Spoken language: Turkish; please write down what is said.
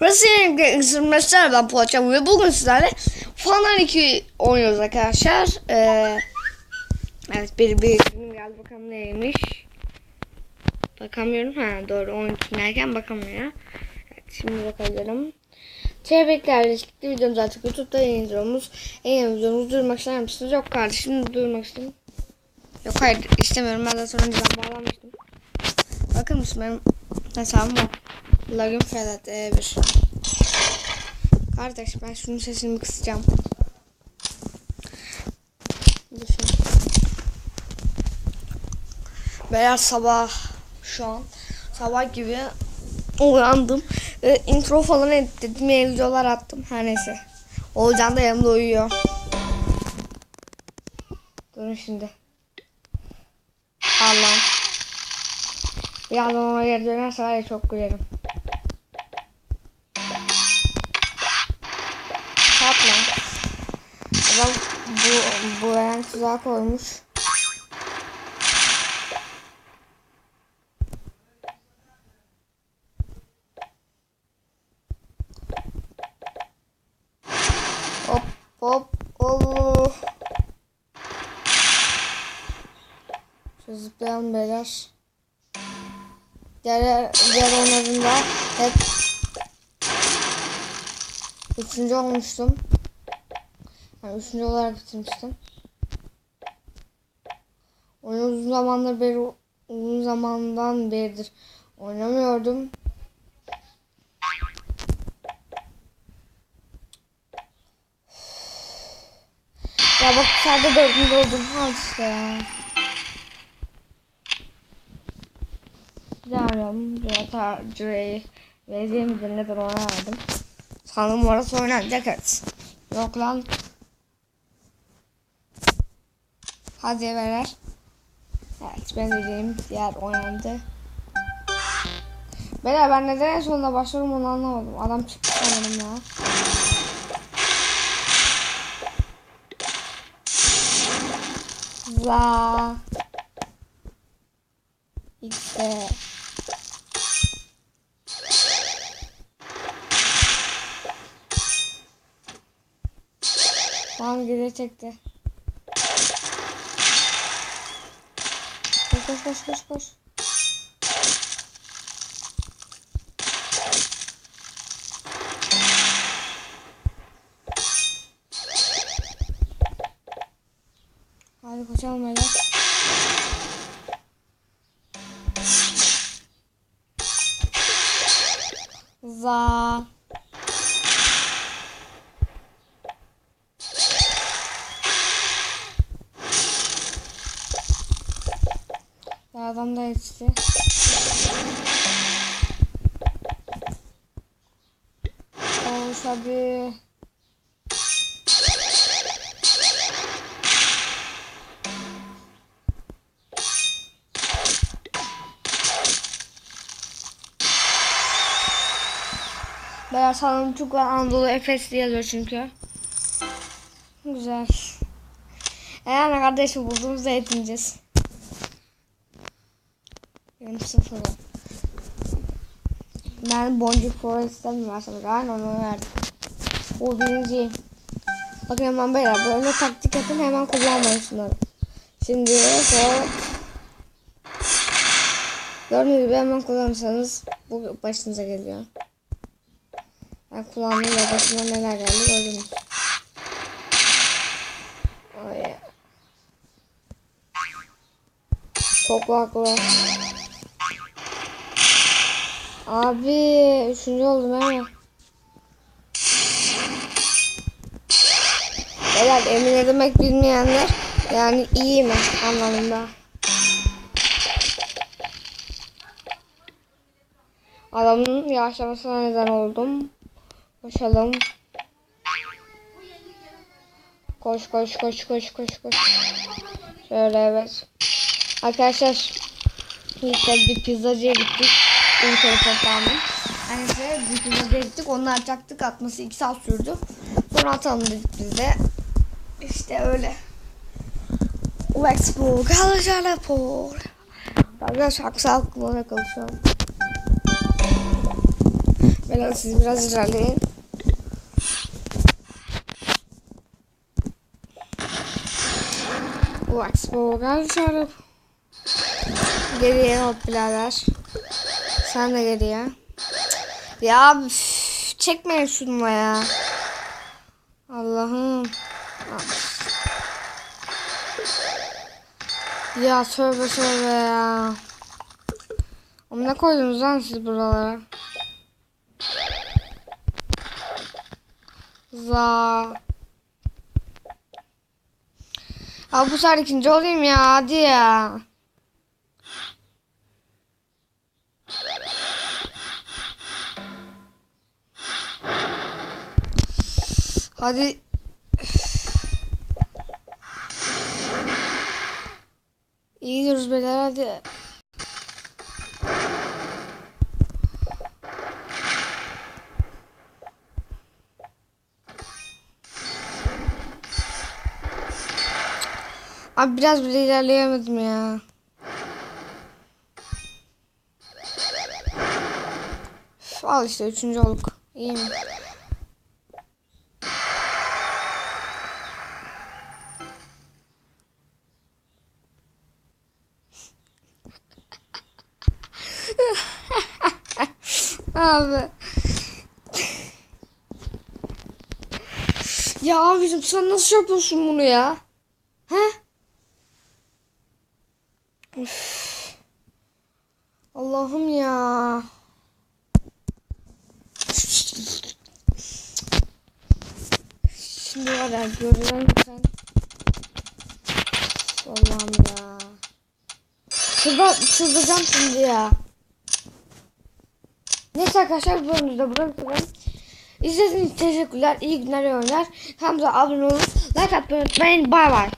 Burası yeni ısırmışlar ben Poğaça ve bugün sizlerle Fanlar 2 oynuyoruz arkadaşlar. Ee, evet bir benim geldi bakalım neymiş. Bakamıyorum ha doğru 12 derken bakamıyorum. Evet şimdi bakalım. Tebrikler ilişkili videomuz artık YouTube'da yayınlıyoruz. Videomuzu duyurmak ister misiniz? Yok kardeşim duyurmak istiyorum. Yok hayır istemiyorum ben sonra önceden bağlanmıştım. Bakın mısın benim hesabım o. Login Ferhat E1. Kardeş ben şunun sesini bir kısacağım. Beyler sabah şu an sabah gibi uyandım. Ee, intro falan ettim. Yeni videolar attım. Her neyse. Oğulcan da yanımda uyuyor. Durun şimdi. Allah'ım. Birazdan ona geri dönerse var ya çok gülerim. Tatlı. Adam bu, bu veren tuzağa koymuş. Hop hop hop. Şu zıplayan beyler. Diğer, diğer oyunlarında hep üçüncü olmuştum. Yani üçüncü olarak bitirmiştim. Oyunu uzun zamandır beri uzun zamandan beridir oynamıyordum. Ya bak sadece dördüncü oldum. Al işte ya. Canım, Cüretar, Cüreyi verdiğim midir nedir ona verdim. Sanırım orası oynanacak evet. Yok lan. Hadi verer. Evet ben dediğim diğer oynandı. Beyler ben neden en sonunda başlıyorum onu anlamadım. Adam çıktı sanırım ya. Za. İşte. Tamam geri çekti. Koş koş koş koş koş. Hadi koşalım öyle. Za. Adam da yetişti. Olmuş abi. Beyaz sanırım çok var Anadolu Efes diye yazıyor çünkü. Güzel. Eğer kardeşim bulduğumuzda yetineceğiz. Benim sıfırım. Ben Boncuk Forest'ten versem? Aynen onu verdim. O birinci. Bakın hemen beyler böyle taktik yapın hemen kullanmayın şunları. Şimdi hop. Gördüğünüz gibi hemen kullanırsanız bu başınıza geliyor. Ben kullandım ve başıma neler geldi gördünüz. Çok haklı. Abi üçüncü oldum ama. Beyler emin edemek bilmeyenler yani iyi mi anlamında. Adamın yavaşlamasına neden oldum. Koşalım. Koş koş koş koş koş koş. Şöyle evet. Arkadaşlar işte bir pizzacıya gittik. Benim telefonumdan. Hani size bir pizzacıya gittik. Onu açacaktık. Atması 2 saat sürdü. Sonra atalım dedik biz de. İşte öyle. Let's go. Kalacağına por. Arkadaşlar şarkı. Ve Biraz siz biraz ilerleyin. Wax Bogar çağırıp. Geriye hop birader. Sen de geriye. Ya üf, çekmeyin şununla ya. Allah'ım. Ya tövbe tövbe ya. Oğlum ne koydunuz lan siz buralara? Za. Abi bu sefer ikinci olayım ya hadi ya. Hadi. İyi gidiyoruz beyler hadi. Abi biraz bile ilerleyemedim ya. Üf, al işte üçüncü olduk. İyi mi? Abi. Ya abicim sen nasıl yapıyorsun bunu ya? He? Allah'ım ya. Şimdi var ya görüyor musun? Allah'ım ya. Şurada çıldıracağım şimdi ya. Neyse arkadaşlar bu bölümümüzde bırakalım. İzlediğiniz için teşekkürler. İyi günler, iyi oyunlar. Kanalımıza abone olun. Like atmayı unutmayın. Bay bay.